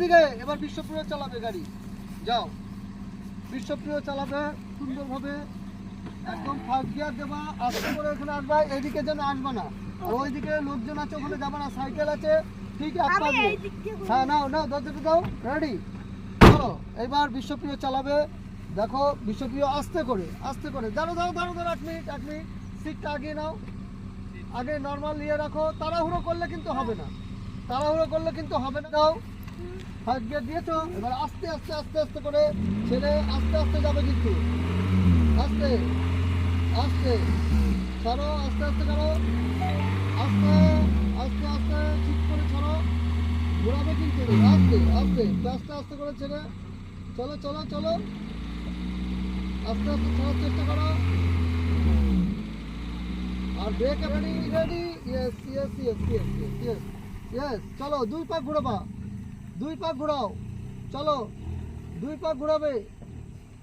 এদিকে এবার বিশ্বপ্রিয় চালাবে গাড়ি। যাও। বিশ্বপ্রিয় চালাবে সুন্দরভাবে। একদম ফার্স্ট গিয়ার দেবা আস্তে করে এখানে আসবা এদিকে যেন আসবা না। আর ওইদিকে লোকজন আছে ওখানে যাবা না সাইকেল আছে ঠিক আছে। হ্যাঁ নাও নাও দরজাটা দাও রেডি চলো এবার বিশ্বপ্রিয় চালাবে। দেখো বিশ্বপ্রিয় আস্তে করে আস্তে করে। দাঁড়ো দাঁড়ো দাঁড়ো দাঁড়ো এক মিনিট এক মিনিট। সিটটা আগে নাও। আগে নর্মাল নিয়ে রাখো। তাড়াহুড়ো করলে কিন্তু হবে না। তাড়াহুড়ো করলে কিন্তু হবে না। দাও। ফার্স্ট গিয়ার দিয়েছ, এবার আস্তে আস্তে আস্তে আস্তে করে ছেড়ে আস্তে আস্তে যাবে কিন্তু। আস্তে আস্তে, ছাড়ো, আস্তে আস্তে করো আস্তে আস্তে আস্তে, ঠিক করে ছাড়ো। ঘোরাবে কিন্তু, আস্তে আস্তে আস্তে আস্তে করে ছেড়ে। চলো চলো চলো। আস্তে আস্তে ছাড়ার চেষ্টা করো। আর brake ready ready yes yes yes yes yes yes চলো, দুই পাক ঘোরাবা। দুই পাক ঘোরাও। চলো, দুই পাক ঘোরাবে।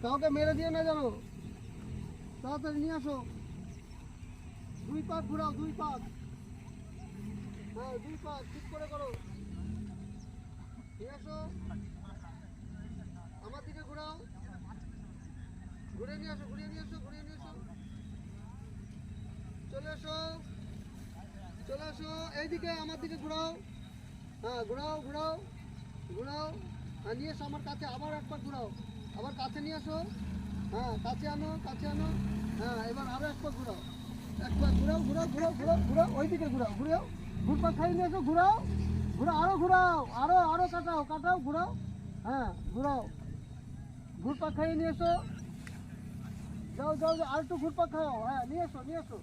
কাউকে মেরে দিয়ে না জানো তাড়াতাড়ি নিয়ে আসো। দুই পাক ঘোরাও, দুই পাক হ্যাঁ দুই পাক ঠিক করে করো। নিয়ে আসো। আমার দিকে ঘোরাও। ঘুরে নিয়ে আসো, ঘুরিয়ে নিয়ে আসো, ঘুরিয়ে নিয়ে আসো। চলে এসো চলে এসো এইদিকে আমার দিকে ঘোরাও। হ্যাঁ ঘোরাও ঘোরাও। ঘোরাও। হ্যাঁ নিয়ে এসো আমার কাছে, আবার একবার ঘোরাও। আবার কাছে নিয়ে আসো হ্যাঁ কাছে আনো কাছে আনো। হ্যাঁ এবার আরও একবার ঘোরাও। একবার ঘোরাও ঘোরাও ঘোরাও ঘোরাও ঘোরাও, ওইদিকে ঘোরাও, ঘুরাও। ঘুরপা খাই নিয়ে এসো, ঘোরাও। ঘোরাও, আরও ঘোরাও, আরও আরও কাটাও কাটাও, ঘোরাও। হ্যাঁ ঘোরাও। ঘুরপা খাইয়ে নিয়ে এসো। যাও যাও যাও, আর একটু ঘুরপাক খাও। হ্যাঁ নিয়ে এসো নিয়ে এসো।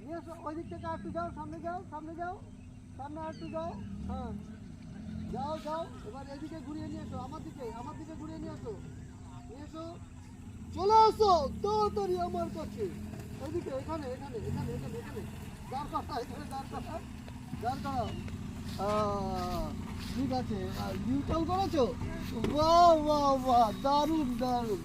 নিয়ে এসো ওই দিক থেকে আর একটু যাও, সামনে যাও সামনে যাও। সামনে আর একটু যাও। হ্যাঁ। যাও এবার এদিকে ঘুরিয়ে নিয়ে এসো আমার দিকে আমার দিকে ঘুরিয়ে নিয়ে এসো। এসো। চলে আসো তাড়াতাড়ি আমার কাছে। এদিকে এখানে এখানে এখানে এখানে এখানে। দাঁড় করা এখানে দাঁড় করা দাঁড় আহ, ঠিক আছে নিউট্রাল করেছ? বাহ বাহ বাহ দারুণ দারুণ।